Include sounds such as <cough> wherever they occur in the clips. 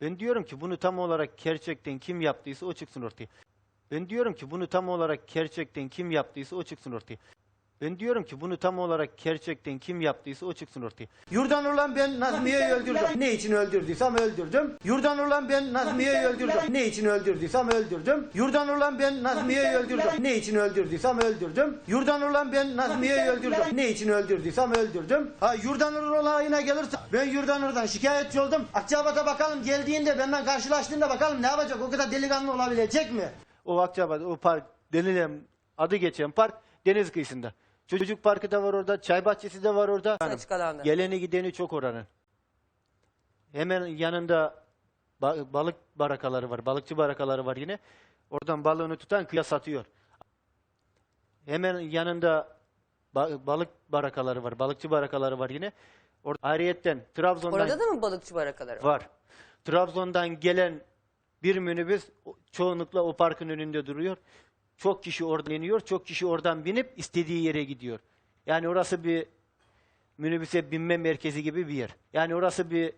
Ben diyorum ki bunu tam olarak gerçekten kim yaptıysa o çıksın ortaya. Ben diyorum ki bunu tam olarak gerçekten kim yaptıysa o çıksın ortaya. Ben diyorum ki bunu tam olarak gerçekten kim yaptıysa o çıksın ortaya. Yurdan olan ben Nazmiye'yi öldürdüm. Ne için öldürdüysem öldürdüm. Yurdan olan ben Nazmiye'yi öldürdüm. Ne için öldürdüysem öldürdüm. Yurdan olan ben Nazmiye'yi öldürdüm. Ne için öldürdüysem öldürdüm. Yurdan olan ben Nazmiye'yi öldürdüm. Ne için öldürdüysem öldürdüm. Ha Yurdanur olayına gelirse ben Yurdanur'dan şikayetçi oldum. Akçabat'a bakalım geldiğinde benden karşılaştığında bakalım ne yapacak? O kadar delikanlı olabilecek mi? O Akçabat, o park denilen adı geçen park deniz kıyısında. Çocuk parkı da var orada, çay bahçesi de var orada. Açık alanda. Geleni gideni çok oranın. Hemen yanında ba- balık barakaları var, balıkçı barakaları var yine. Oradan balığını tutan kıya satıyor. Hemen yanında ba- balık barakaları var, balıkçı barakaları var yine. Orada ayrıyetten Trabzon'dan Orada da mı balıkçı barakaları var? var. Trabzon'dan gelen bir minibüs o- çoğunlukla o parkın önünde duruyor. Çok kişi oradan iniyor, çok kişi oradan binip istediği yere gidiyor. Yani orası bir minibüse binme merkezi gibi bir yer. Yani orası bir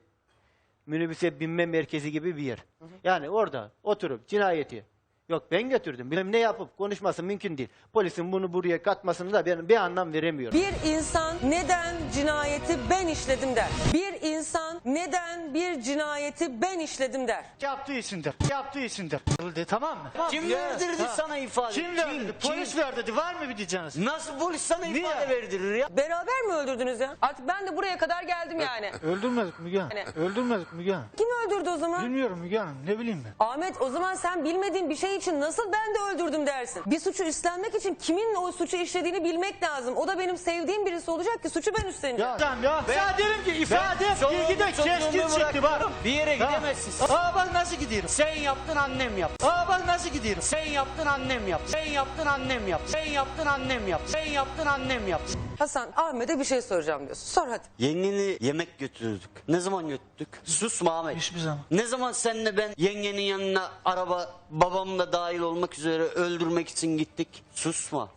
minibüse binme merkezi gibi bir yer. Yani orada oturup cinayeti yok ben götürdüm bilmem ne yapıp konuşması mümkün değil. Polisin bunu buraya katmasını da ben bir anlam veremiyorum. Bir insan neden cinayeti ben işledim der. Bir insan neden bir cinayeti ben işledim der. Yaptığı içindir. Yaptığı içindir. De, tamam mı? Kim Ya, verdirdi ha. sana ifade? Kim verdi? Polis verdi. Var mı bir diyeceğiniz? Nasıl polis sana Niye? ifade verdirir ya? Beraber mi öldürdünüz ya? Artık ben de buraya kadar geldim yani. Öldürmedik Müge Hanım. Yani- Öldürmedik Müge Hanım. Kim öldürdü o zaman? Bilmiyorum Müge Hanım. Ne bileyim ben. Ahmet o zaman sen bilmediğin bir şey için nasıl ben de öldürdüm dersin? Bir suçu üstlenmek için kimin o suçu işlediğini bilmek lazım. O da benim sevdiğim birisi olacak ki suçu ben üstleneceğim. Ya tamam ya. Ben dedim ki ifade bilgide keskin çıktı bak. Bir yere gidemezsin. Aa bak nasıl gidiyorum. Sen yaptın annem yaptı. Aa bak nasıl gidiyorum. Sen yaptın annem yaptı. Sen yaptın annem yaptı. Sen yaptın annem yaptı. Sen yaptın annem yaptı. Hasan Ahmet'e bir şey soracağım diyorsun. Sor hadi. Yengeni yemek götürürdük. Ne zaman götürdük? Susma Ahmet. Hiçbir zaman. Ne zaman senle ben yengenin yanına araba babam da dahil olmak üzere öldürmek için gittik? Susma.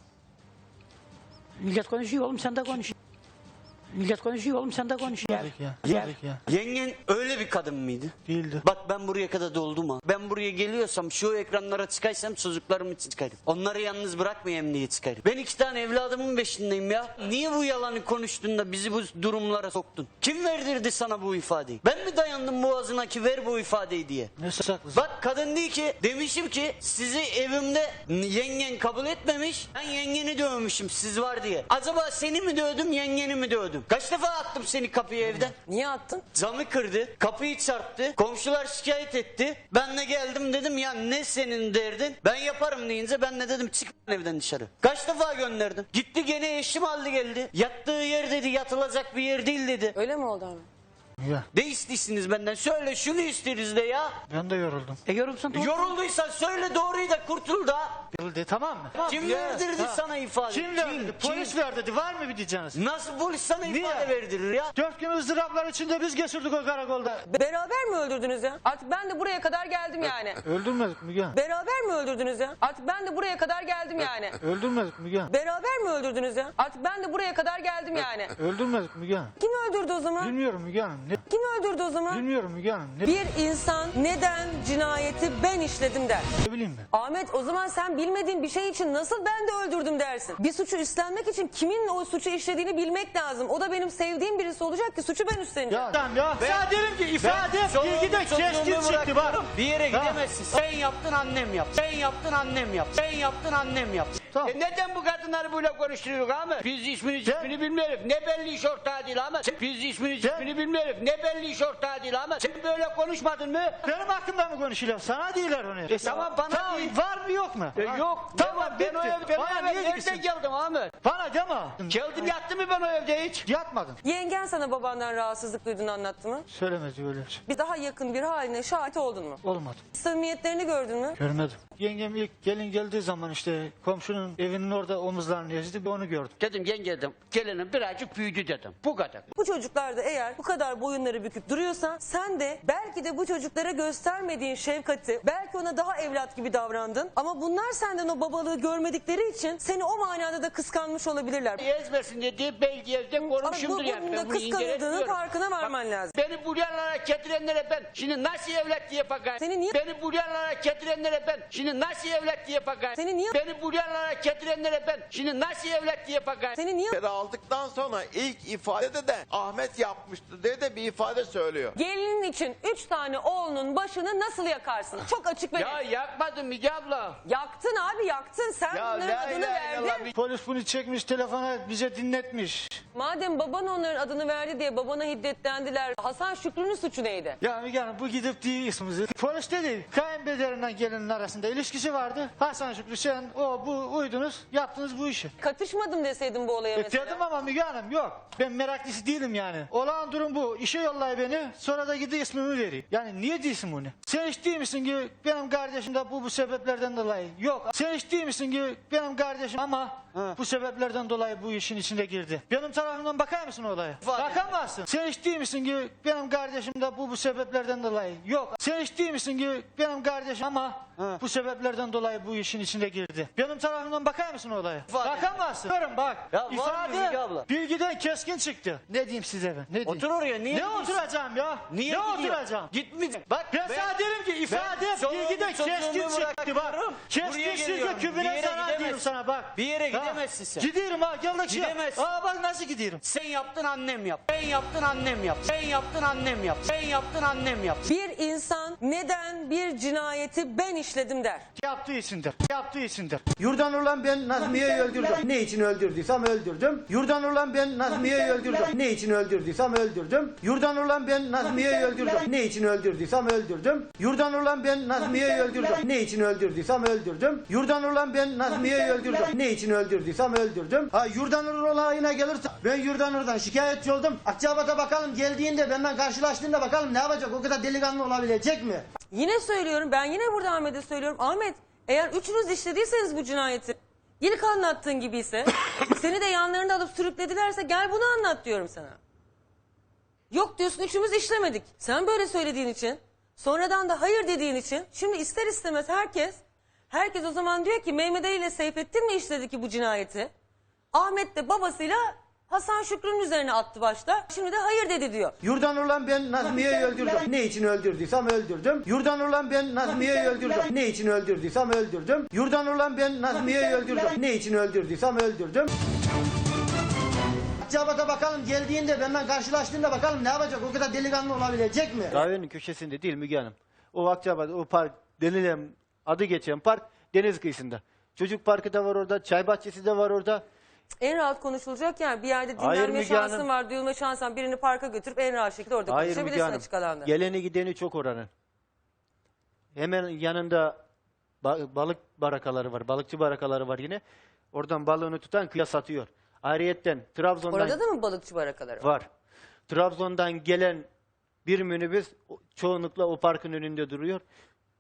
Millet konuşuyor oğlum sen de konuş. Millet konuşuyor oğlum sen de konuş. ya. Ya. Dedik ya. Yengen öyle bir kadın mıydı? Değildi. Bak ben buraya kadar doldum ha. Ben buraya geliyorsam şu ekranlara çıkaysam çocuklarım için çıkarım. Onları yalnız bırakmayayım diye çıkarım. Ben iki tane evladımın peşindeyim ya. Niye bu yalanı konuştun da bizi bu durumlara soktun? Kim verdirdi sana bu ifadeyi? Ben mi dayandım boğazına ki ver bu ifadeyi diye? Ne saklısın? Bak kadın değil ki demişim ki sizi evimde yengen kabul etmemiş. Ben yengeni dövmüşüm siz var diye. Acaba seni mi dövdüm yengeni mi dövdüm? Kaç defa attım seni kapıya evden? Niye attın? Camı kırdı, kapıyı çarptı, komşular şikayet etti. Ben de geldim dedim ya ne senin derdin? Ben yaparım deyince ben de dedim çık evden dışarı. Kaç defa gönderdim. Gitti gene eşim aldı geldi. Yattığı yer dedi yatılacak bir yer değil dedi. Öyle mi oldu Ahmet? Müge. Ne istiyorsunuz benden? Söyle şunu isteriz de ya. Ben de yoruldum. E yorulsan doğru. Yorulduysan söyle doğruyu da kurtul da. De, tamam mı? Kim Ya, verdirdi ha. sana ifade? Kim verdi? Polis verdi. Var mı bir diyeceğiniz? Nasıl polis sana Niye? ifade verdirir ya? Dört gün ızdıraplar içinde biz geçirdik o karakolda. Beraber mi öldürdünüz ya? Artık ben de buraya kadar geldim yani. Öldürmedik Müge Hanım. Beraber mi öldürdünüz ya? Artık ben de buraya kadar geldim yani. Öldürmedik Müge Hanım. Beraber mi öldürdünüz ya? Artık ben de buraya kadar geldim yani. Öldürmedik Müge Hanım. Kim öldürdü o zaman? Bilmiyorum Müge Hanım. Ne? Kim öldürdü o zaman? Bilmiyorum Müge Hanım. Ne, Bir insan neden cinayeti ben işledim der. ne bileyim ben. Ahmet o zaman sen bilmediğin bir şey için nasıl ben de öldürdüm dersin? Bir suçu üstlenmek için kimin o suçu işlediğini bilmek lazım. O da benim sevdiğim birisi olacak ki suçu ben üstleneceğim. Ya tamam ya. Ben dedim ki ifade bilgide keskin çıktı bak. Bir yere gidemezsin. Sen yaptın annem yaptı. Sen yaptın annem yaptı. Sen yaptın annem yaptı. Tamam. E neden bu kadınları böyle konuşturuyoruz ama? Biz ismini cismini bilmiyoruz. Ne belli iş ortağı değil ama. Biz ismini cismini bilmiyoruz. Ne belli iş ortağı değil ama. Sen böyle konuşmadın mı? Benim hakkımda mı konuşuyorlar? Sana değiller onu. E tamam, bana tamam, değil. Var mı yok mu? E yok. Tamam ben, o ev, ben o Bana niye gidiyorsun? geldim Ahmet? Bana deme. Geldim yattı mı ben o evde hiç? Yatmadım. Yengen sana babandan rahatsızlık duyduğunu anlattı mı? Söylemedi öyle bir şey. Bir daha yakın bir haline şahit oldun mu? Olmadı. Samimiyetlerini gördün mü? Görmedim. Yengem ilk gelin geldiği zaman işte komşunun evinin orada omuzlarını ezdi onu gördüm. Dedim yenge dedim. Gelinim birazcık büyüdü dedim. Bu kadar. Bu çocuklar da eğer bu kadar boyunları bükük duruyorsa sen de belki de bu çocuklara göstermediğin şefkati belki ona daha evlat gibi davrandın ama bunlar senden o babalığı görmedikleri için seni o manada da kıskanmış olabilirler. Ezmesin dediği belki evde Ama bu yani. konuda Ben bunu kıskandığının inceletiyorum. farkına varman lazım. Beni bu yerlere getirenlere ben şimdi nasıl evlat diye bakar? Seni niye- Beni bu yerlere getirenlere ben şimdi nasıl evlat diye bakar? Seni niye- Beni bu yerlere getirenlere ben şimdi nasıl evlat diye bakar? Seni niye Haberi aldıktan sonra ilk ifadede de Ahmet yapmıştı diye de bir ifade söylüyor. gelinin için üç tane oğlunun başını nasıl yakarsın? Çok açık ve Ya net. yakmadım Müge abla. Yaktın abi yaktın. Sen Ya bunların la adını ilahe illallah, verdin. Polis bunu çekmiş telefona bize dinletmiş. Madem baban onların adını verdi diye babana hiddetlendiler. Hasan Şükrü'nün suçu neydi? Ya Müge Hanım bu gidip değil ismimizi. Polis dedi kayınbederinden gelinin arasında ilişkisi vardı. Hasan Şükrü sen o bu uydunuz yaptınız bu işi. Katışmadım deseydin bu olaya E, mesela. dedim ama Müge Hanım yok. Ben meraklısı değilim yani. Olağan durum bu. İşe yollay beni sonra da gidi ismimi veriyor. Yani niye değilsin bunu? Sen hiç değil misin ki benim kardeşim de bu bu sebeplerden dolayı. Yok. Sen hiç değil misin ki benim kardeşim ama bu sebeplerden dolayı bu işin içine girdi. Benim tarafımdan bakar mısın olaya? Bakamazsın. Sen hiç değil misin ki benim kardeşim de bu bu sebeplerden dolayı. Yok. Sen hiç değil misin ki benim kardeşim ama bu sebeplerden dolayı bu işin içine girdi. Benim tarafımdan bakar mısın olaya? Bakamazsın. Görün bak. Ya var ifade Müge abla? bilgiden keskin çıktı. Ne diyeyim size ben? Ne diyeyim? Otur oraya niye Ne gidiyorsun? oturacağım ya? Niye ne gidiyor? oturacağım? Gitmeyecek. Bak Ben, sana derim ki ifade ben bilgiden keskin çıktı bak. bırakıyorum. Keskin çıktı. Bir kübüne yere sana diyorum gidemezsin. sana bak. Bir yere Ha, gidemezsin sen. Gidiyorum ha gel. Gidemezsin. Aa bak nasıl gidiyorum. Sen yaptın annem yap. Sen yaptın annem yap. Sen yaptın annem yap. Sen yaptın annem yap. Bir insan neden bir cinayeti ben işledim der. Yaptığı içindir. Yaptığı içindir. Yurdan ulan ben Nazmiye'yi öldürdüm. Ne için öldürdüysem öldürdüm. Yurdan ulan ben Nazmiye'yi öldürdüm. Ne için öldürdüysem öldürdüm. Yurdan ulan ben Nazmiye'yi öldürdüm. Ne için öldürdüysem öldürdüm. Yurdan ulan ben Nazmiye'yi öldürdüm. Ne için öldürdüysem öldürdüm. Yurdan ulan ben Nazmiye'yi öldürdüm. Ne için öldürdüysem öldürdüm. Ha Yurdanur olayına gelirse ben Yurdanur'dan şikayetçi oldum. Akçabat'a bakalım geldiğinde benden karşılaştığında bakalım ne yapacak? O kadar delikanlı olabilecek mi? Yine söylüyorum ben yine burada Ahmet'e söylüyorum. Ahmet eğer üçünüz işlediyseniz bu cinayeti ilk anlattığın gibiyse <coughs> seni de yanlarında alıp sürükledilerse gel bunu anlat diyorum sana. Yok diyorsun üçümüz işlemedik. Sen böyle söylediğin için sonradan da hayır dediğin için şimdi ister istemez herkes herkes o zaman diyor ki Mehmet Ali ile Seyfettin mi işledi ki bu cinayeti? Ahmet de babasıyla Hasan Şükrü'nün üzerine attı başta. Şimdi de hayır dedi diyor. Yurdan ulan ben Nazmiye'yi öldürdüm. Ne için öldürdüysem öldürdüm. Yurdan ulan ben Nazmiye'yi öldürdüm. Ne için öldürdüysem öldürdüm. Yurdan ulan ben Nazmiye'yi öldürdüm. Ne için öldürdüysem öldürdüm. Akçabat'a bakalım geldiğinde benden karşılaştığında bakalım ne yapacak? O kadar delikanlı olabilecek mi? Kahvenin köşesinde değil Müge Hanım. O Akçabat, o park denilen, adı geçen park deniz kıyısında. Çocuk parkı da var orada, çay bahçesi de var orada. En rahat konuşulacak yer bir yerde Hayır dinlenme Müge şansın Hanım. var, duyulma şansın var. Birini parka götürüp en rahat şekilde orada Hayır Müge konuşabilirsin Hanım. açık alanda. Geleni gideni çok oranın. Hemen yanında ba- balık barakaları var, balıkçı barakaları var yine. Oradan balığını tutan kıya satıyor. Ayrıyetten Trabzon'dan Orada da mı balıkçı barakaları var? var. Trabzon'dan gelen bir minibüs o- çoğunlukla o parkın önünde duruyor.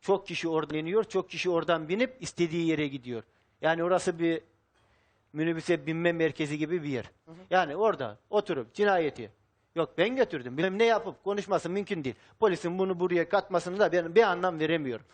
Çok kişi oradan iniyor, çok kişi oradan binip istediği yere gidiyor. Yani orası bir minibüse binme merkezi gibi bir yer. Yani orada oturup cinayeti yok ben götürdüm bilmem ne yapıp konuşması mümkün değil. Polisin bunu buraya katmasını da ben bir anlam veremiyorum.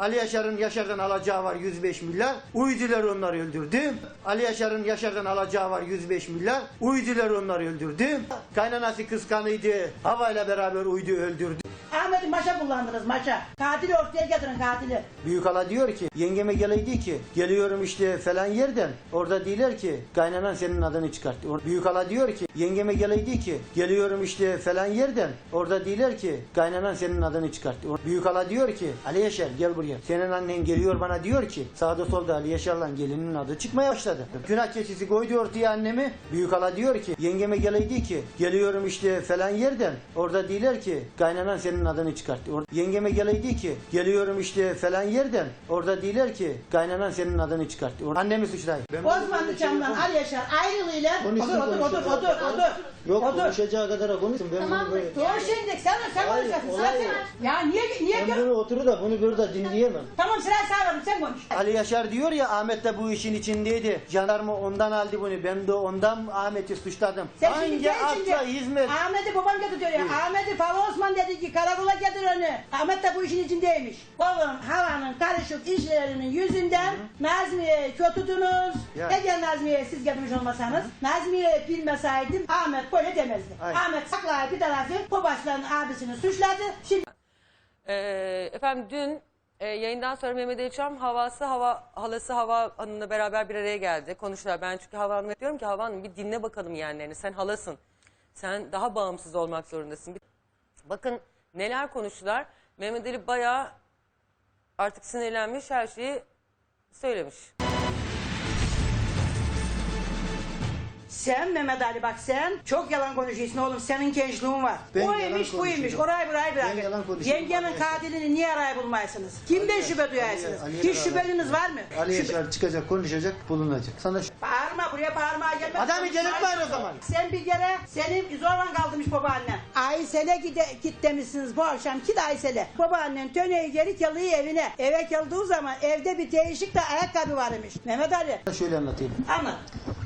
Ali Yaşar'ın Yaşar'dan alacağı var 105 milyar. Uydular onları öldürdü. Ali Yaşar'ın Yaşar'dan alacağı var 105 milyar. Uydular onları öldürdü. Kaynanası kıskanıydı. Havayla beraber uydu öldürdü. Ahmet'i maşa kullandınız maşa. Katili ortaya getirin katili. Büyük hala diyor ki yengeme geleydi ki geliyorum işte falan yerden orada diyorlar ki kaynanan senin adını çıkarttı. Büyük hala diyor ki yengeme geleydi ki geliyorum işte falan yerden orada diyorlar ki kaynanan senin adını çıkarttı. Büyük hala diyor ki Ali Yaşar gel buraya. Senin annen geliyor bana diyor ki sağda solda Ali Yaşar'la gelinin adı çıkmaya başladı. Günah keçisi koydu ortaya annemi. Büyük hala diyor ki yengeme geleydi ki geliyorum işte falan yerden orada diyorlar ki kaynanan senin adını çıkarttı. Or- yengeme geleydi ki geliyorum işte falan yerden orada diyorlar ki kaynanan senin adını çıkarttı. Or- annemi suçlayın. Osmanlı Çam'dan Ali Yaşar ayrılığıyla otur Konuşsun, otur otur otur otur. Yok otur. konuşacağı kadar konuşsun. Ben Tamam bunu böyle... Doğru şimdi sen sen Hayır, konuşacaksın. Sen, yok. ya niye niye Ben bunu oturur da bunu burada da dinleyemem. Tamam sıra sağ verin sen konuş. Ali Yaşar diyor ya Ahmet de bu işin içindeydi. Jandarma ondan aldı bunu. Ben de ondan Ahmet'i suçladım. Sen şimdi Hangi gel şimdi. akla hizmet? Ahmet'i babam götürüyor ya. Ahmet'i Fava Osman dedi ki karakola getir onu. Ahmet de bu işin içindeymiş. Oğlum havanın karışık işlerinin yüzünden Nazmiye'yi kötüdünüz. Ya. Eğer Nazmiye'yi siz getirmiş olmasanız Nazmiye'yi bilmeseydim Ahmet böyle demezdi. Ay. Ahmet saklayıp bir tarafı Kobaşların abisini suçladı. Şimdi Ee, efendim dün e, yayından sonra Mehmet Ali havası hava halası Hava Hanım'la beraber bir araya geldi. Konuştular. Ben çünkü Hava Hanım'a diyorum ki Hava Hanım bir dinle bakalım yeğenlerini. Sen halasın. Sen daha bağımsız olmak zorundasın. Bakın neler konuştular. Mehmet Ali bayağı artık sinirlenmiş her şeyi söylemiş. Sen Mehmet Ali bak sen çok yalan konuşuyorsun oğlum senin gençliğin var. Ben o imiş bu imiş orayı burayı bırak. Ben yalan konuşuyorum. Yengemin Ali Yaşar. katilini niye araya bulmayasınız? Kimden şüphe duyarsınız? Ali Hiç şüpheniz var mı? Ali Şüphe- Yaşar çıkacak, konuşacak, bulunacak. Sana şu... Bağırma buraya bağırmaya gelme. Adamı gelip bağır o zaman. Sen bir kere senin zorla kaldırmış babaannen. Aysel'e gide, git demişsiniz bu akşam. Git Aysel'e. Babaannen töneyi geri kalıyor evine. Eve kaldığı zaman evde bir değişik de ayakkabı varmış. Mehmet Ali Şöyle anlatayım. anlat.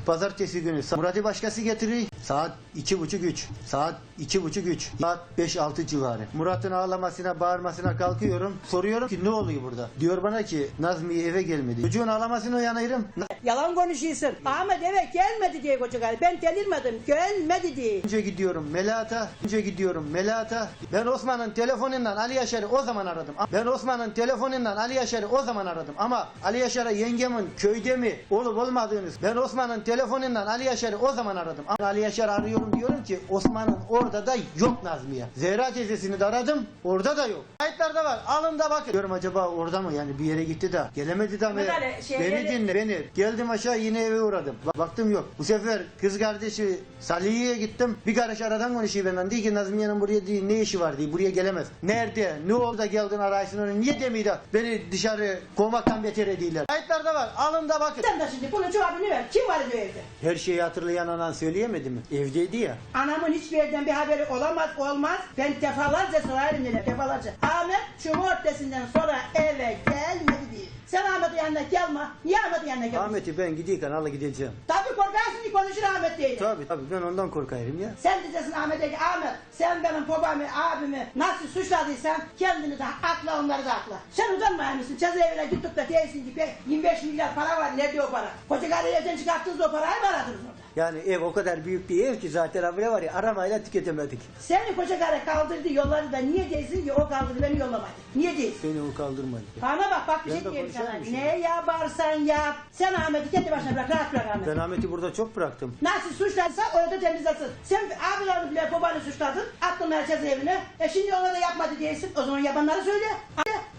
Pazartesi günü Murat'ı başkası getiriyor. Saat iki buçuk üç. Saat iki buçuk üç. Saat beş altı civarı. Murat'ın ağlamasına bağırmasına kalkıyorum. Soruyorum ki ne oluyor burada? Diyor bana ki Nazmiye eve gelmedi. Çocuğun ağlamasına uyanıyorum. Yalan konuşuyorsun. Ahmet eve gelmedi diye koca karı. Ben delirmedim. Gelmedi diye. Önce gidiyorum Melahat'a. Önce gidiyorum Melahat'a. Ben Osman'ın telefonundan Ali Yaşar'ı o zaman aradım. Ben Osman'ın telefonundan Ali Yaşar'ı o zaman aradım. Ama Ali Yaşar'a yengemin köyde mi olup olmadığınız. Ben Osman'ın telefonundan Ali Yaşar'ı o zaman aradım. Ama Ali Yaşar arıyorum diyorum ki Osman'ın orada da yok Nazmiye. Zehra teyzesini de aradım. Orada da yok. Kayıtlarda var. Alın da bakın. Diyorum acaba orada mı? Yani bir yere gitti de. Gelemedi de Ali, şey- Beni dinle beni. Geldim aşağı yine eve uğradım. Ba- Baktım yok. Bu sefer kız kardeşi Salih'e gittim. Bir karış aradan konuşuyor benden. Diyor ki Nazmiye'nin buraya diye, ne işi var diye. Buraya gelemez. Nerede? Ne oldu da geldin araysın onu? Niye demiyor da beni dışarı kovmaktan beter ediyorlar. Kayıtlarda var. Alın da bakın. Sen de şimdi bunun cevabını ver. Kim var diyor evde? Her şeyi hatırlayan anan söyleyemedi mi? Evdeydi ya. Anamın hiçbir yerden bir haberi olamaz, olmaz. Ben defalarca sorarım neler, defalarca. Ahmet cumartesinden sonra eve gelmedi diye. Sen Ahmet'in yanına gelme. Niye Ahmet'in yanına gelmiyorsun? Ahmet'i ben gidiyken ala gideceğim. Tabii korkarsın ki konuşur Ahmet diye. Tabii tabii ben ondan korkarım ya. Sen diyeceksin Ahmet'e ki Ahmet sen benim babamı, abimi nasıl suçladıysan kendini de akla onları da akla. Sen utanmıyor musun? Cezaevine gittik de değilsin ki 25 milyar para var. Nerede o para? Koca karı evden çıkarttınız o parayı mı aradınız? Yani ev o kadar büyük bir ev ki zaten habire var ya aramayla tüketemedik. Seni koca karı kaldırdı yolladı da niye değilsin ki o kaldırdı beni yollamadı? Niye değilsin? Beni o kaldırmadı. Bana bak bak bir Ben şey de diyeyim sana. konuşamam şimdi. Ne yaparsan yap. Sen Ahmet'i kendi başına bırak. Rahat bırak Ahmet'i. Ben Ahmet'i burada çok bıraktım. Nasıl suçlarsa orada temizlesin. Sen abilerini bile babanı suçladın. Attın merkez evine. E şimdi ona da yapmadı diyesin. O zaman yapanları söyle.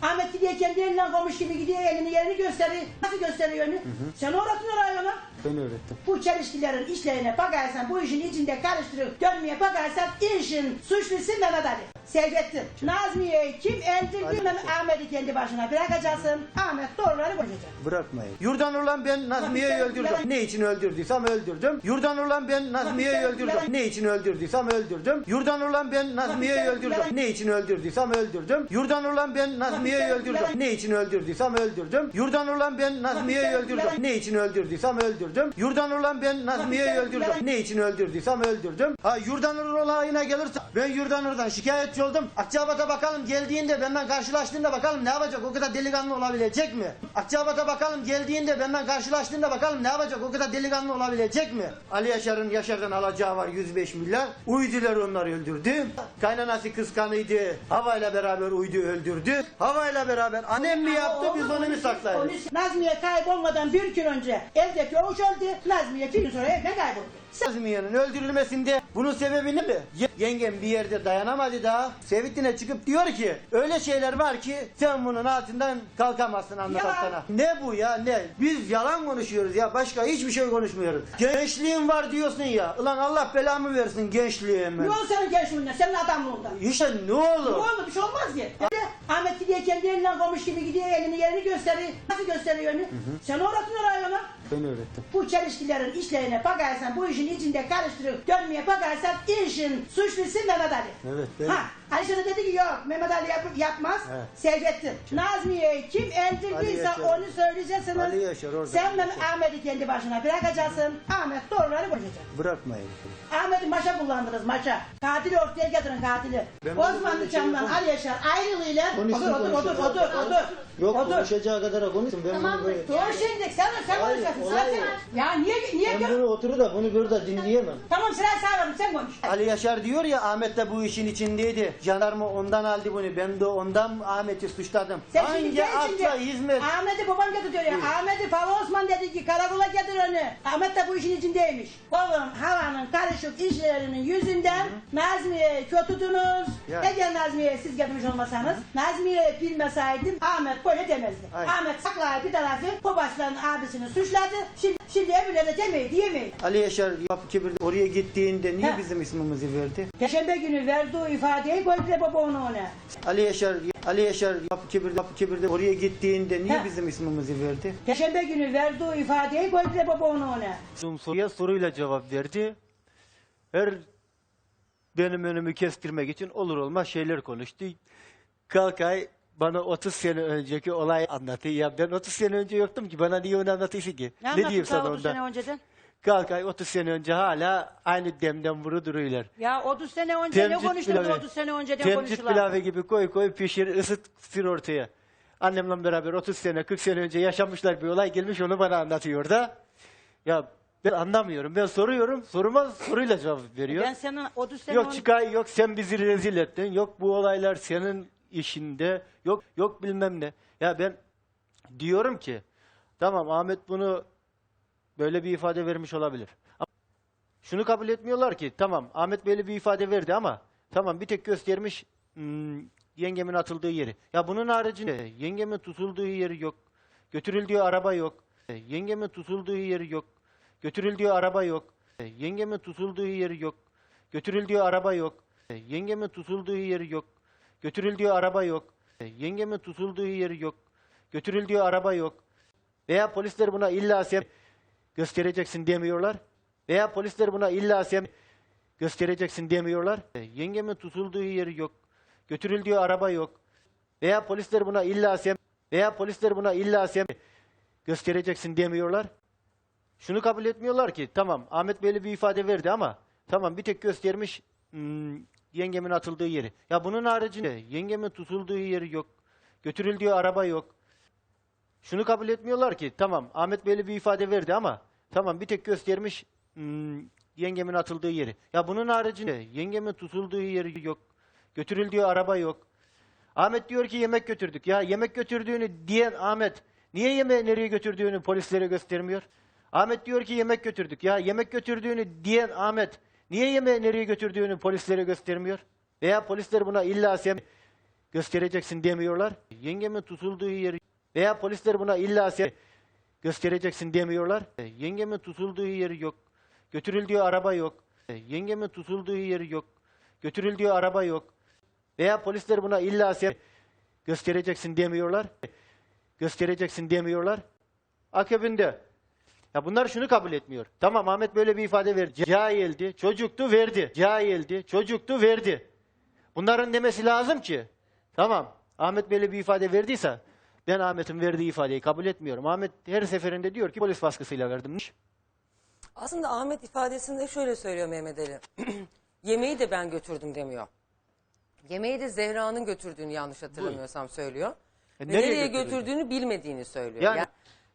Ahmet gidiyor kendi elinden komuş gibi gidiyor elini yerini gösteriyor. Nasıl gösteriyor onu? Sen öğretin orayı ona. Ben öğrettim. Bu çelişkilerin işlerine bakarsan, bu işin içinde karıştırıp dönmeye bakarsan işin suçlusu Mehmet Ali. Seyrettin. Nazmiye'yi kim eldirdi ben Ahmet'i kendi başına bırakacaksın. Ahmet doğruları konuşacak. Bırakmayın. Yurdan olan ben Nazmiye'yi öldürdüm. yalan- Ne için öldürdüysem öldürdüm. Yurdan olan ben Nazmiye'yi Yalan- öldürdüm. Ne için öldürdüysem öldürdüm. Yurdan olan ben Nazmiye'yi Yalan- öldürdüm. Ne için öldürdüysem öldürdüm. Yurdan olan ben Nazmiye'yi Yalan- öldürdüm. Ne için öldürdüysem öldürdüm. Yurdan olan ben Nazmiye'yi Yalan- öldürdüm. Ne için öldürdüysem öldürdüm. Yurdan olan ben Nazmiye'yi öldürdüm. yalan- Ne için öldürdüysem öldürdüm. Ha Yurdanur olayına gelirse ben Yurdanur'dan şikayetçi oldum. Akçabat'a bakalım geldiğinde benden karşılaştığında bakalım ne yapacak? O kadar delikanlı olabilecek mi? Akçabat'a bakalım geldiğinde benden karşılaştığında bakalım ne yapacak? O kadar delikanlı olabilecek mi? Ali Yaşar'ın Yaşar'dan alacağı var 105 milyar. Uydular onları öldürdü. Kaynanası kıskanıydı. Havayla beraber uydu öldürdü. Havayla beraber annem mi yaptı biz onu mu saklayalım? Nazmiye kaybolmadan bir gün önce evdeki oğuş öldü. Nazmiye bir gün sonra evde kayboldu. Nazmiye'nin öldürülmesinde bunun sebebi ne mi? Ye- Yengem bir yerde dayanamadı daha. Sevitine çıkıp diyor ki öyle şeyler var ki sen bunun altından kalkamazsın anlat Yalan. sana. Ne bu ya ne? Biz yalan konuşuyoruz ya başka hiçbir şey konuşmuyoruz. Gençliğim var diyorsun ya. Ulan Allah belamı versin gençliğime. Ne oldu senin gençliğinden, senin adamlığından? İşte ne Ne olur? bir şey olmaz ki. Dedi, Ahmet gidiyor kendi elinden koymuş gibi gidiyor elini yerini gösteriyor. Nasıl gösteriyor yönü? Sen öğretin orayı ona. Ben öğrettim. Bu çelişkilerin işlerine bakarsan, bu işin içinde karıştırıp dönmeye bakarsan işin suçlusu Mehmet Ali. Evet, ben- Ha, Ali sana dedi ki yok Mehmet Ali yap- yapmaz, Evet. Seyfettin. Nazmiye'yi kim eldirdiyse Yaşar. onu söyleyeceksiniz. Ali Yaşar orada. Sen Mehmet Ahmet'i kendi başına bırakacaksın. Ahmet doğruları konuşacak. Bırakmayın. Ahmet'i maşa kullandınız maşa. Katili ortaya getirin katili. Ben Osmanlı Çam'dan şey. Ali Yaşar ayrılığıyla otur otur otur otur otur. Yok otur. konuşacağı kadar konuşsun. Ben bunu böyle... Dur şimdi sen sen Hayır, konuşacaksın. olay Sen-. Ya niye niye Ben bunu oturur da bunu burada dinleyemem. Tamam sıra sağ verin sen konuş. Ali Yaşar diyor ya Ahmet de bu işin içindeydi. Jandarma ondan aldı bunu. Ben de ondan Ahmet'i suçladım. Sen şimdi Hangi gel şimdi. akla hizmet? Ahmet'i babam götürüyor. Ahmet'i Fava Osman dedi ki karakola getir onu. Ahmet de bu işin içindeymiş. Oğlum havanın karışık işlerinin yüzünden Nazmiye'yi kötüdünüz. Ya. Eğer Nazmiye'yi siz getirmiş olmasanız Nazmiye'yi bilmeseydim Ahmet böyle demezdi. Hayır. Ahmet saklayıp bir tarafı Kobaşların abisini suçladı. Şimdi, şimdi öbürleri demeyi diyemeyin. Ali Yaşar yapı kibirde oraya gittiğinde niye He. bizim ismimizi verdi? Perşembe günü verdiği ifadeyi koydular baba onu ona. Ali Yaşar Ali Yaşar yapı kibirde, yapı kibirde oraya gittiğinde niye He. bizim ismimizi verdi? Perşembe günü verdiği ifadeyi koydular baba onu ona. Sorduğum soruya soruyla cevap verdi. Her benim önümü kestirmek için olur olmaz şeyler konuştu. Kalkay bana 30 sene önceki olay anlatıyor. Ya ben 30 sene önce yoktum ki. Bana niye onu anlatıyorsun ki? Ne, diyeyim sana ondan? önceden? Kalkay 30 sene önce hala aynı demden vuru duruyorlar. Ya 30 sene önce ne Temcit konuştunuz pilavı. 30 sene önceden Temcit konuşulan? pilavı gibi koy koy pişir ısıt sür ortaya. Annemle beraber 30 sene 40 sene önce yaşamışlar bir olay gelmiş onu bana anlatıyor da. Ya ben anlamıyorum. Ben soruyorum. Soruma soruyla cevap veriyor. Ben senin 30 sene Yok çıkay yok sen bizi rezil ettin. Yok bu olaylar senin işinde. Yok yok bilmem ne. Ya ben diyorum ki tamam Ahmet bunu böyle bir ifade vermiş olabilir. Ama şunu kabul etmiyorlar ki tamam Ahmet böyle bir ifade verdi ama tamam bir tek göstermiş hmm, yengemin atıldığı yeri. Ya bunun haricinde yengemin tutulduğu yeri yok. Götürüldüğü araba yok. Yengemin tutulduğu yeri yok. Götürüldüğü araba yok. Yengemin tutulduğu yeri yok. Götürüldüğü araba yok. Yengemin tutulduğu yeri yok. Götürüldüğü araba yok. Yengemin tutulduğu yeri yok. Götürüldüğü araba yok. Veya polisler buna illa sen göstereceksin demiyorlar. Veya polisler buna illa sen göstereceksin demiyorlar. Yengemin tutulduğu yeri yok. Götürüldüğü araba yok. Veya polisler buna illa sen veya polisler buna illa sen göstereceksin demiyorlar. Şunu kabul etmiyorlar ki tamam Ahmet böyle bir ifade verdi ama tamam bir tek göstermiş hmm, yengemin atıldığı yeri. Ya bunun haricinde yengemin tutulduğu yeri yok. Götürüldüğü araba yok. Şunu kabul etmiyorlar ki tamam Ahmet böyle bir ifade verdi ama tamam bir tek göstermiş hmm, yengemin atıldığı yeri. Ya bunun haricinde yengemin tutulduğu yeri yok. Götürüldüğü araba yok. Ahmet diyor ki yemek götürdük. Ya yemek götürdüğünü diyen Ahmet niye yemeği nereye götürdüğünü polislere göstermiyor? Ahmet diyor ki yemek götürdük. Ya yemek götürdüğünü diyen Ahmet niye yemeği nereye götürdüğünü polislere göstermiyor? Veya polisler buna illa sen göstereceksin demiyorlar. Yengemin tutulduğu yeri veya polisler buna illa göstereceksin demiyorlar. Yengemin tutulduğu yeri yok. Götürüldüğü araba yok. Yengemin tutulduğu yeri yok. Götürüldüğü araba yok. Veya polisler buna illa göstereceksin demiyorlar. Göstereceksin demiyorlar. Akabinde ya bunlar şunu kabul etmiyor. Tamam Ahmet böyle bir ifade verdi. Cahildi, çocuktu, verdi. Cahildi, çocuktu, verdi. Bunların demesi lazım ki tamam Ahmet böyle bir ifade verdiyse ben Ahmet'in verdiği ifadeyi kabul etmiyorum. Ahmet her seferinde diyor ki polis baskısıyla verdim. Aslında Ahmet ifadesinde şöyle söylüyor Mehmet Ali. <clears throat> Yemeği de ben götürdüm demiyor. Yemeği de Zehra'nın götürdüğünü yanlış hatırlamıyorsam söylüyor. E, Ve nereye nereye, götürdü? götürdüğünü bilmediğini söylüyor. Yani- Yani-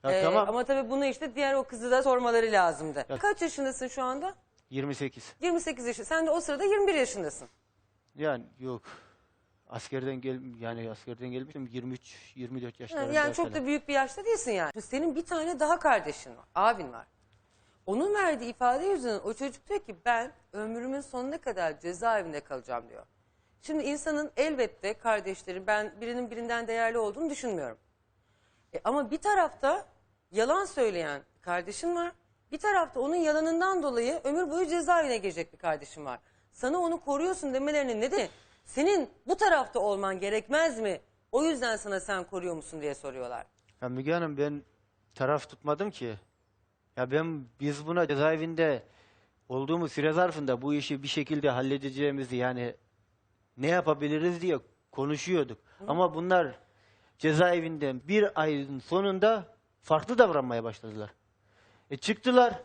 Ya Ee, tamam. Ama tabii bunu işte diğer o kızı da sormaları lazımdı. Ya- Kaç yaşındasın şu anda? 28. 28 yaşında. Sen de o sırada 21 yaşındasın. Yani yok. Askerden gel yani askerden gelmişim 23 24 Yani, yaşlarında. yani çok falan. da büyük bir yaşta değilsin yani. Senin bir tane daha kardeşin var, abin var. Onun verdiği ifade yüzünden o çocuk diyor ki ben ömrümün sonuna kadar cezaevinde kalacağım diyor. Şimdi insanın elbette kardeşleri ben birinin birinden değerli olduğunu düşünmüyorum. E, ama bir tarafta yalan söyleyen kardeşin var. Bir tarafta onun yalanından dolayı ömür boyu cezaevine girecek bir kardeşin var. Sana onu koruyorsun demelerinin nedeni senin bu tarafta olman gerekmez mi O yüzden sana sen koruyor musun diye soruyorlar. Ya Müge Hanım ben taraf tutmadım ki. Ya ben biz buna cezaevinde olduğumuz süre zarfında bu işi bir şekilde halledeceğimizi yani ne yapabiliriz diye konuşuyorduk. Ama bunlar cezaevinden bir ayın sonunda farklı davranmaya başladılar. E çıktılar.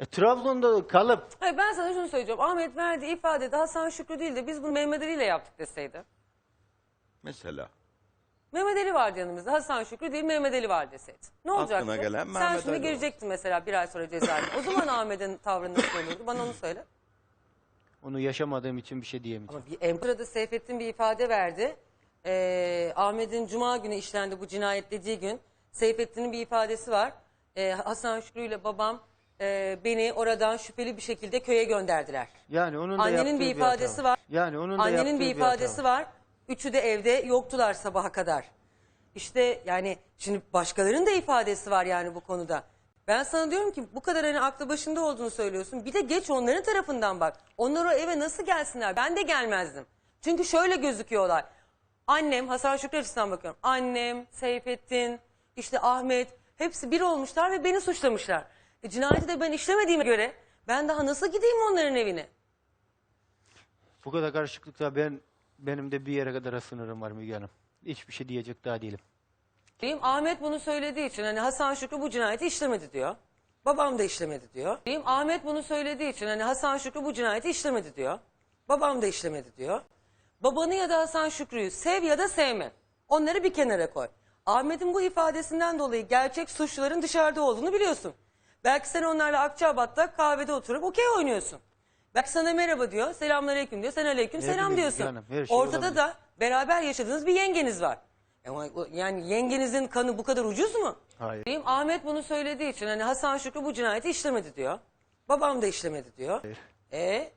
E Trabzon'da kalıp Hayır ben sana şunu söyleyeceğim. Ahmet verdiği ifadede Hasan Şükrü değil de biz bunu Mehmet Ali ile yaptık deseydi. Mesela. Mehmet Ali vardı yanımızda. Hasan Şükrü değil Mehmet Ali var deseydi. Ne Aklına olacaktı? gelen Sen Mehmet şimdi Ali girecektin mesela bir ay sonra cezaevine. O zaman Ahmet'in tavrı nasıl olurdu? Bana onu söyle. onu yaşamadığım için bir şey diyemeyeceğim. Ama bir Emre'de Seyfettin bir ifade verdi. Ee, Ahmet'in Cuma günü işlendi bu cinayet dediği gün. Seyfettin'in bir ifadesi var. Ee, Hasan Şükrü ile babam e, beni oradan şüpheli bir şekilde köye gönderdiler. Yani onun da Annenin yaptığı bir ifadesi hata var. Yani onun da Annenin yaptığı bir hata ifadesi var. Üçü de evde yoktular sabaha kadar. İşte yani şimdi başkalarının da ifadesi var yani bu konuda. Ben sana diyorum ki bu kadar hani aklı başında olduğunu söylüyorsun. Bir de geç onların tarafından bak. Onlar o eve nasıl gelsinler? Ben de gelmezdim. Çünkü şöyle gözüküyorlar. Annem, Hasan Şükrü açısından bakıyorum. Annem, Seyfettin, işte Ahmet hepsi bir olmuşlar ve beni suçlamışlar. E, cinayeti de ben işlemediğime göre ben daha nasıl gideyim onların evine? Bu kadar karışıklıkta ben benim de bir yere kadar sınırım var Müge Hanım. Hiçbir şey diyecek daha değilim. Diyeyim Ahmet bunu söylediği için hani Hasan Şükrü bu cinayeti işlemedi diyor. Babam da işlemedi diyor. Diyeyim Ahmet bunu söylediği için hani Hasan Şükrü bu cinayeti işlemedi diyor. Babam da işlemedi diyor. Babanı ya da Hasan Şükrü'yü sev ya da sevme. Onları bir kenara koy. Ahmet'in bu ifadesinden dolayı gerçek suçluların dışarıda olduğunu biliyorsun. Belki sen onlarla Akçabat'ta kahvede oturup okey oynuyorsun. Belki sana merhaba diyor, selamünaleyküm diyor, sen aleyküm Ne selam bileyim diyorsun. canım, her şey Ortada olabilir. da beraber yaşadığınız bir yengeniz var. O- Yani yengenizin kanı bu kadar ucuz mu? Hayır. Diyeyim Ahmet bunu söylediği için hani Hasan Şükrü bu cinayeti işlemedi diyor. Babam da işlemedi diyor. Hayır. E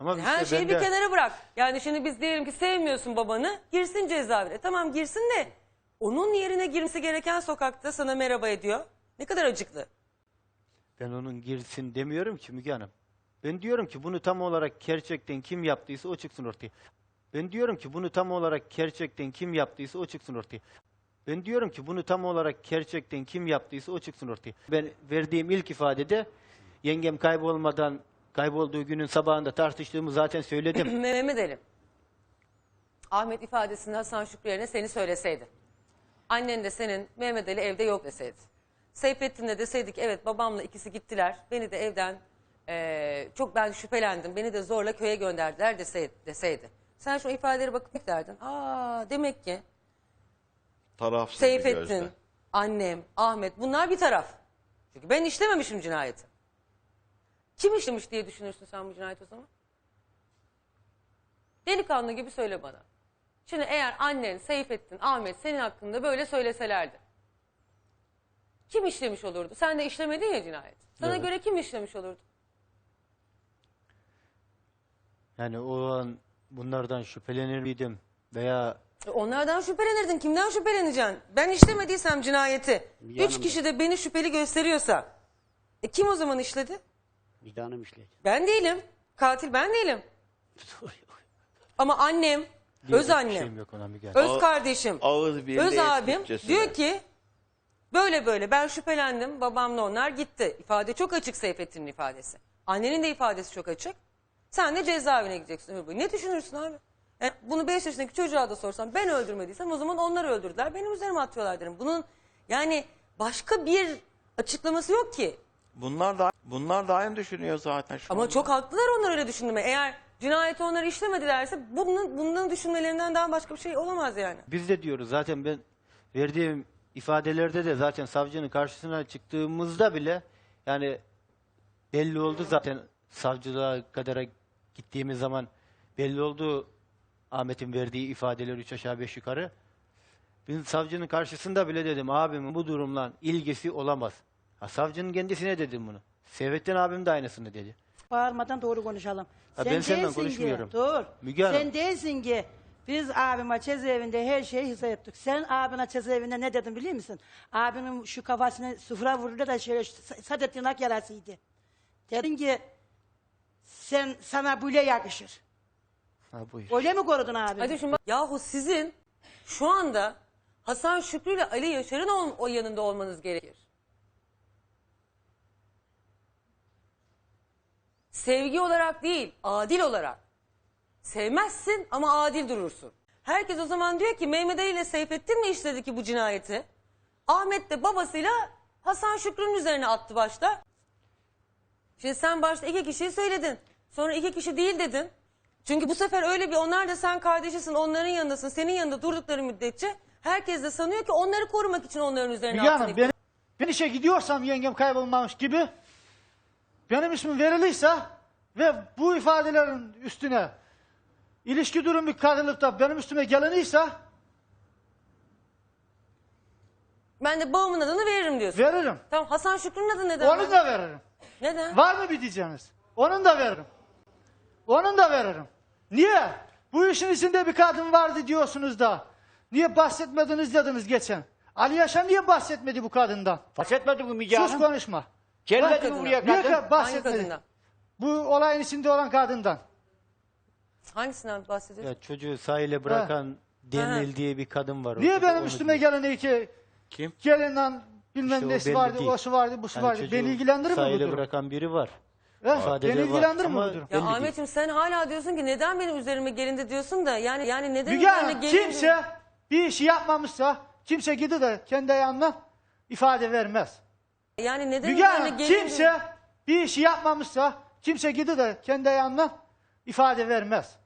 Ama her işte şeyi ben bir de- kenara bırak. Yani şimdi biz diyelim ki sevmiyorsun babanı girsin cezaevine. Tamam girsin de onun yerine girmesi gereken sokakta sana merhaba ediyor. Ne kadar acıklı. Ben onun girsin demiyorum ki Müge Hanım. Ben diyorum ki bunu tam olarak gerçekten kim yaptıysa o çıksın ortaya. Ben diyorum ki bunu tam olarak gerçekten kim yaptıysa o çıksın ortaya. Ben diyorum ki bunu tam olarak gerçekten kim yaptıysa o çıksın ortaya. Ben verdiğim ilk ifadede yengem kaybolmadan kaybolduğu günün sabahında tartıştığımı zaten söyledim. <coughs> Mehmet Ali. Ahmet ifadesinde Hasan Şükrü yerine seni söyleseydi. Annen de senin Mehmet Ali evde yok deseydi. Seyfettin de deseydi ki evet babamla ikisi gittiler. Beni de evden eee, çok ben şüphelendim. Beni de zorla köye gönderdiler deseydi. deseydi. Sen şu ifadelere bakıp derdin? Aa demek ki Tarafsız bir gözle. Seyfettin, annem, Ahmet bunlar bir taraf. Çünkü ben işlememişim cinayeti. Kim işlemiş diye düşünürsün sen bu cinayeti o zaman? Delikanlı gibi söyle bana. Şimdi eğer annen, Seyfettin, Ahmet senin hakkında böyle söyleselerdi. Kim işlemiş olurdu? Sen de işlemedin ya cinayet. Sana Evet. göre kim işlemiş olurdu? Yani o an bunlardan şüphelenir miydim veya E, Onlardan şüphelenirdin. Kimden şüpheleneceksin? Ben işlemediysem cinayeti. Bir Üç hanım- kişi de beni şüpheli gösteriyorsa. E kim o zaman işledi? Vicdanım işledi. Ben değilim. Katil ben değilim. Ama annem, öz diyecek bir annem, şeyim yok ona Müge Hanım. öz kardeşim, Ağız birliği öz abim diyor ki böyle böyle ben şüphelendim babamla onlar gitti. İfade çok açık Seyfettin'in ifadesi. Annenin de ifadesi çok açık. Sen de cezaevine gideceksin ömür boyu. Ne düşünürsün abi? Yani bunu 5 yaşındaki çocuğa da sorsam ben öldürmediysem o zaman onlar öldürdüler. Benim üzerime atıyorlar derim. Bunun yani başka bir açıklaması yok ki. Bunlar da bunlar da aynı düşünüyor zaten şu Ama anda. çok haklılar onlar öyle düşünme. Eğer cinayeti onlar işlemedilerse bunun, bundan düşünmelerinden daha başka bir şey olamaz yani. Biz de diyoruz zaten ben verdiğim ifadelerde de zaten savcının karşısına çıktığımızda bile yani belli oldu zaten savcılığa kadar gittiğimiz zaman belli oldu Ahmet'in verdiği ifadeler üç aşağı beş yukarı. Ben savcının karşısında bile dedim abimin bu durumla ilgisi olamaz. Ha, savcının kendisine dedim bunu. Seyfettin abim de aynısını dedi. Bağırmadan doğru konuşalım. Ha, ben seninle değilsin konuşmuyorum. Ki, dur. Müge Hanım. Sen değilsin ki biz abime cezaevinde her şeyi hesap ettik. Sen abine cezaevinde ne dedin biliyor musun? Abinin şu kafasını sıfıra vurdu da şöyle Sadettin Ak yarasıydı. Dedin ki sen sana böyle yakışır. Ha, buyur. Öyle mi korudun abini? Hadi şimdi bak- yahu sizin Şu anda Hasan Şükrü ile Ali Yaşar'ın ol- o yanında olmanız gerekir. Sevgi olarak değil, adil olarak. Sevmezsin ama adil durursun. Herkes o zaman diyor ki Mehmet Ali ile Seyfettin mi işledi ki bu cinayeti? Ahmet de babasıyla Hasan Şükrü'nün üzerine attı başta. Şimdi sen başta iki kişiyi söyledin. Sonra iki kişi değil dedin. Çünkü bu sefer öyle bir onlar da sen kardeşisin onların yanındasın. Senin yanında durdukları müddetçe herkes de sanıyor ki onları korumak için onların üzerine Müge attın. Hanım ben, ben işe gidiyorsam yengem kaybolmamış gibi benim ismim veriliyse ve bu ifadelerin üstüne ilişki durumu karılıp da benim üstüme geliniyse Ben de babamın adını veririm diyorsun. veririm. Tamam Hasan Şükrü'nün adı neden? Onu da veririm. Neden? Var mı bir diyeceğiniz? Onun da veririm. Onun da veririm. Niye? Bu işin içinde bir kadın vardı diyorsunuz da. Niye bahsetmediniz dediniz geçen. Ali Yaşar niye bahsetmedi bu kadından? Bahsetmedi mi Müge Sus Hanım? konuşma. Gelmedi mi Hangi buraya Niye kadın? ka- Hangi bahsetmedi? kadından? Bu olayın içinde olan kadından. Hangisinden bahsediyorsun? Ya çocuğu sahile bırakan Demel diye bir kadın var. Niye ortada, benim onu üstüme diyor. gelen iki Kim? gelinden bilmem İşte o nesi belli vardı, değil. osu vardı, busu Yani vardı. çocuğu Beni ilgilendirir mi bu Sahile durum? bırakan biri var. He? ifadede Beni var. ilgilendirir mi Ama- bu durum? Ya Belli değil. Ahmetciğim sen hala diyorsun ki neden benim üzerime gelindi diyorsun da yani yani neden Müge üzerine Hanım gelindi? kimse bir işi yapmamışsa kimse gidip de kendi ayağından ifade vermez. yani neden Müge üzerine Hanım gelindi? kimse bir işi yapmamışsa kimse gidip de kendi ayağından ifade vermez.